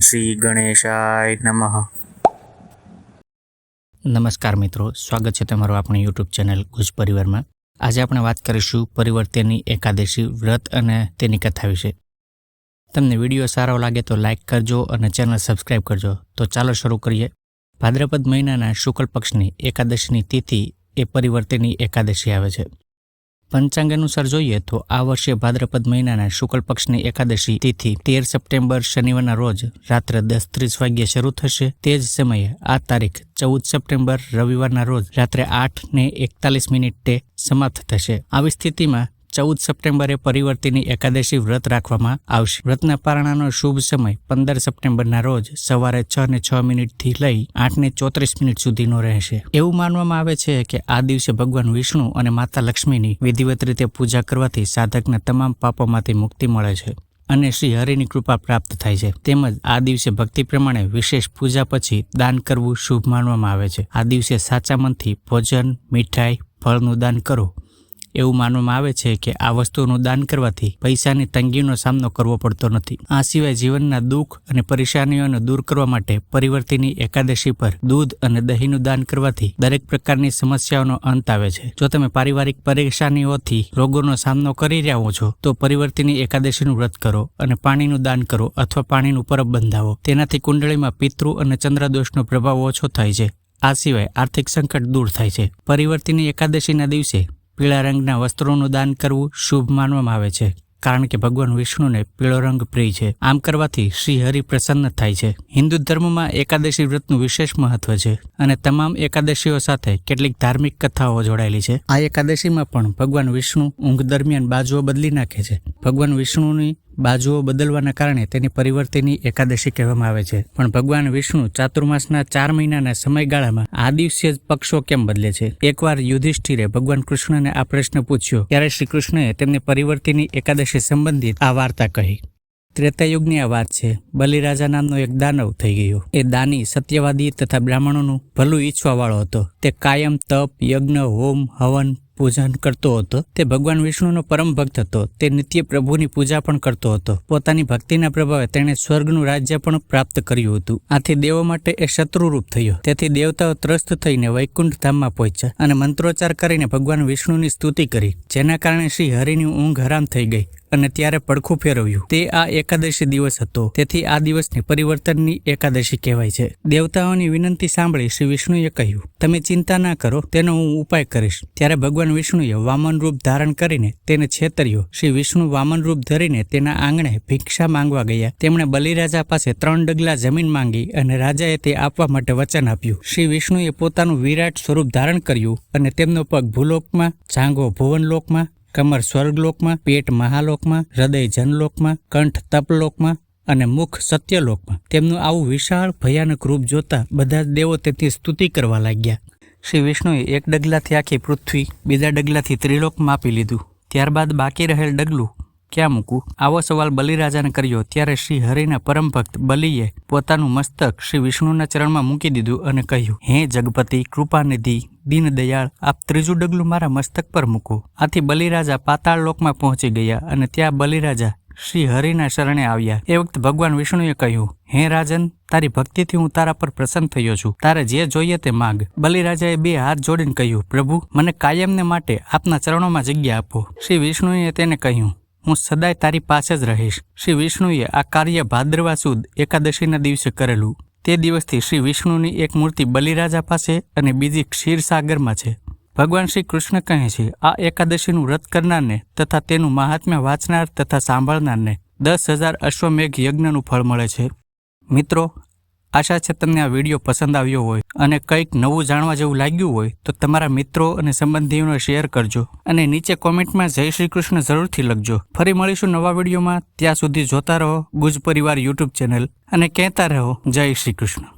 શ્રી ગણેશાય નમઃ. નમસ્કાર મિત્રો, સ્વાગત છે તમારું આપણી યુટ્યુબ ચેનલ ગુજ પરિવારમાં. આજે આપણે વાત કરીશું પરિવર્તનની એકાદશી વ્રત અને તેની કથા વિશે. તમને વીડિયો સારો લાગે તો લાઇક કરજો અને ચેનલ સબસ્ક્રાઇબ કરજો. તો ચાલો શરૂ કરીએ. ભાદ્રપદ મહિનાના શુક્લ પક્ષની એકાદશીની તિથિ એ પરિવર્તનની એકાદશી આવે છે. પંચાંગ અનુસાર જોઈએ તો આ વર્ષે ભાદ્રપદ મહિનાના શુક્લ પક્ષની એકાદશી તિથિ તેર સપ્ટેમ્બર શનિવારના રોજ રાત્રે દસ ત્રીસ વાગ્યે શરૂ થશે. તે જ સમયે આ તારીખ ચૌદ સપ્ટેમ્બર રવિવારના રોજ રાત્રે આઠ ને એકતાલીસ મિનિટે સમાપ્ત થશે. આવી સ્થિતિમાં ચૌદ સપ્ટેમ્બરે પરિવર્તિની એકાદશી વ્રત રાખવામાં આવશે. વ્રતના પારણાનો શુભ સમય પંદર સપ્ટેમ્બરના રોજ સવારે છ ને છ મિનિટથી લઈ આઠ ને ચોત્રીસ મિનિટ સુધીનો રહેશે. એવું માનવામાં આવે છે કે આ દિવસે ભગવાન વિષ્ણુ અને માતા લક્ષ્મીની વિધિવત રીતે પૂજા કરવાથી સાધકને તમામ પાપોમાંથી મુક્તિ મળે છે અને શ્રી હરિની કૃપા પ્રાપ્ત થાય છે. તેમજ આ દિવસે ભક્તિ પ્રમાણે વિશેષ પૂજા પછી દાન કરવું શુભ માનવામાં આવે છે. આ દિવસે સાચા મનથી ભોજન, મીઠાઈ, ફળનું દાન કરો. એવું માનવામાં આવે છે કે આ વસ્તુનું દાન કરવાથી પૈસાની તંગીનો સામનો કરવો પડતો નથી. આ સિવાય જીવનના દુઃખ અને પરેશાનીઓને દૂર કરવા માટે પરિવર્તિની એકાદશી પર દૂધ અને દહીંનું દાન કરવાથી દરેક પ્રકારની સમસ્યાઓનો અંત આવે છે. જો તમે પારિવારિક પરેશાનીઓથી રોગોનો સામનો કરી રહ્યા હો છો, તો પરિવર્તિની એકાદશીનું વ્રત કરો અને પાણીનું દાન કરો અથવા પાણીનું પરબ બંધાવો. તેનાથી કુંડળીમાં પિતૃ અને ચંદ્રદોષનો પ્રભાવ ઓછો થાય છે. આ સિવાય આર્થિક સંકટ દૂર થાય છે. પરિવર્તિની એકાદશીના દિવસે પીળા રંગના વસ્ત્રોનું દાન કરવું શુભ માનવામાં આવે છે. કારણ કે ભગવાન વિષ્ણુને પીળો રંગ પ્રિય છે. આમ કરવાથી શ્રી હરિ પ્રસન્ન થાય છે. હિન્દુ ધર્મમાં એકાદશી વ્રતનું વિશેષ મહત્વ છે અને તમામ એકાદશીઓ સાથે કેટલીક ધાર્મિક કથાઓ જોડાયેલી છે. આ એકાદશીમાં પણ ભગવાન વિષ્ણુ ઊંઘ દરમિયાન બાજુઓ બદલી નાખે છે. ભગવાન વિષ્ણુની બાજુઓ બદલવાના કારણે તેની પરિવર્તનની એકાદશી કહેવામાં આવે છે. પણ ભગવાન વિષ્ણુ ચાતુર્માસના ચાર મહિનાના સમયગાળામાં આ દિવસે જ પક્ષો કેમ બદલે છે? એકવાર યુધિષ્ઠિરે ભગવાન કૃષ્ણને આ પ્રશ્ન પૂછ્યો, ત્યારે શ્રી કૃષ્ણએ તેમને પરિવર્તનની એકાદશી સંબંધિત આ વાર્તા કહી. ત્રેતાયુગની આ વાત છે. બલિરાજા નામનો એક દાનવ થઈ ગયો. એ દાની સત્યવાદી તથા બ્રાહ્મણોનું ભલું ઈચ્છવા વાળો હતો. તે કાયમ તપ, યજ્ઞ, હોમ, હવન પૂજન કરતો હતો. તે ભગવાન વિષ્ણુનો પરમ ભક્ત હતો. તે નિત્ય પ્રભુની પૂજા પણ કરતો હતો. પોતાની ભક્તિના પ્રભાવે તેણે સ્વર્ગનું રાજ્ય પણ પ્રાપ્ત કર્યું હતું. આથી દેવો માટે એ શત્રુરૂપ થયો. તેથી દેવતાઓ ત્રસ્ત થઈને વૈકુંઠ ધામમાં પહોંચ્યા અને મંત્રોચ્ચાર કરીને ભગવાન વિષ્ણુની સ્તુતિ કરી, જેના કારણે શ્રી હરિની ઊંઘ હરામ થઈ ગઈ. અને ત્યારે પડખું ફેરવ્યું. તે આ એકાદશી દિવસ હતો. તેથી આ દિવસને પરિવર્તનની એકાદશી કહેવાય છે. દેવતાઓની વિનંતી સાંભળી શ્રી વિષ્ણુએ કહ્યું, તમે ચિંતા ના કરો, તેનો હું ઉપાય કરીશ. ત્યારે ભગવાન વિષ્ણુએ વામન રૂપ ધારણ કરીને તેને છેતર્યો. શ્રી વિષ્ણુ વામન રૂપ ધરીને તેના આંગણે ભિક્ષા માંગવા ગયા. તેમણે બલિરાજા પાસે ત્રણ ડગલા જમીન માંગી અને રાજાએ તે આપવા માટે વચન આપ્યું. શ્રી વિષ્ણુએ પોતાનું વિરાટ સ્વરૂપ ધારણ કર્યું અને તેમનો પગ ભૂલોકમાં, જાંઘો ભુવનલોકમાં કમર સ્વર્ગલોકમાં, પેટ મહાલોકમાં, હૃદય જનલોકમાં, કંઠ તપલોકમાં અને મુખ સત્યલોકમાં. તેમનું આવું વિશાળ, ભયાનક રૂપ જોતા બધા જ દેવો તેથી સ્તુતિ કરવા લાગ્યા. શ્રી વિષ્ણુએ એક ડગલાથી આખી પૃથ્વી, બીજા ડગલાથી ત્રિલોક માપી લીધું. ત્યારબાદ બાકી રહેલ ડગલું ક્યાં મૂકું? આવો સવાલ બલિરાજાને કર્યો. ત્યારે શ્રી હરિના પરમ ભક્ત બલિએ પોતાનું મસ્તક શ્રી વિષ્ણુના ચરણમાં મૂકી દીધું અને કહ્યું, હે જગપતિ, કૃપાનિધિ, દીનદયાળ, આપ ત્રીજું ડગલું મારા મસ્તક પર મૂકો. આથી બલિરાજા પાતાળ લોકમાં પહોંચી ગયા અને ત્યાં બલિરાજા શ્રી હરિના શરણે આવ્યા. એ વખતે ભગવાન વિષ્ણુએ કહ્યું, હે રાજન, તારી ભક્તિથી હું તારા પર પ્રસન્ન થયો છું. તારે જે જોઈએ તે માગ. બલિરાજાએ બે હાથ જોડીને કહ્યું, પ્રભુ, મને કાયમને માટે આપના ચરણોમાં જગ્યા આપો. શ્રી વિષ્ણુએ તેને કહ્યું હું સદાય તારી પાસે જ રહીશ. શ્રી વિષ્ણુએ આ કાર્ય ભાદ્રવા સુદ એકાદશીના દિવસે કરેલું. તે દિવસથી શ્રી વિષ્ણુની એક મૂર્તિ બલિરાજા પાસે અને બીજી ક્ષીરસાગરમાં છે. ભગવાન શ્રી કૃષ્ણ કહે છે, આ એકાદશીનું વ્રત કરનારને તથા તેનું મહાત્મ્ય વાંચનાર તથા સાંભળનારને દસ હજાર અશ્વમેઘ યજ્ઞનું ફળ મળે છે. મિત્રો આશા છે તમને આ વીડિયો પસંદ આવ્યો હોય અને કંઈક નવું જાણવા જેવું લાગ્યું હોય તો તમારા મિત્રો અને સંબંધીઓને શેર કરજો અને નીચે કોમેન્ટમાં જય શ્રી કૃષ્ણ જરૂરથી લખજો. ફરી મળીશું નવા વિડીયોમાં. ત્યાં સુધી જોતા રહો. ગુજ પરિવાર યુટ્યુબ ચેનલ અને કહેતા રહો, જય શ્રી કૃષ્ણ.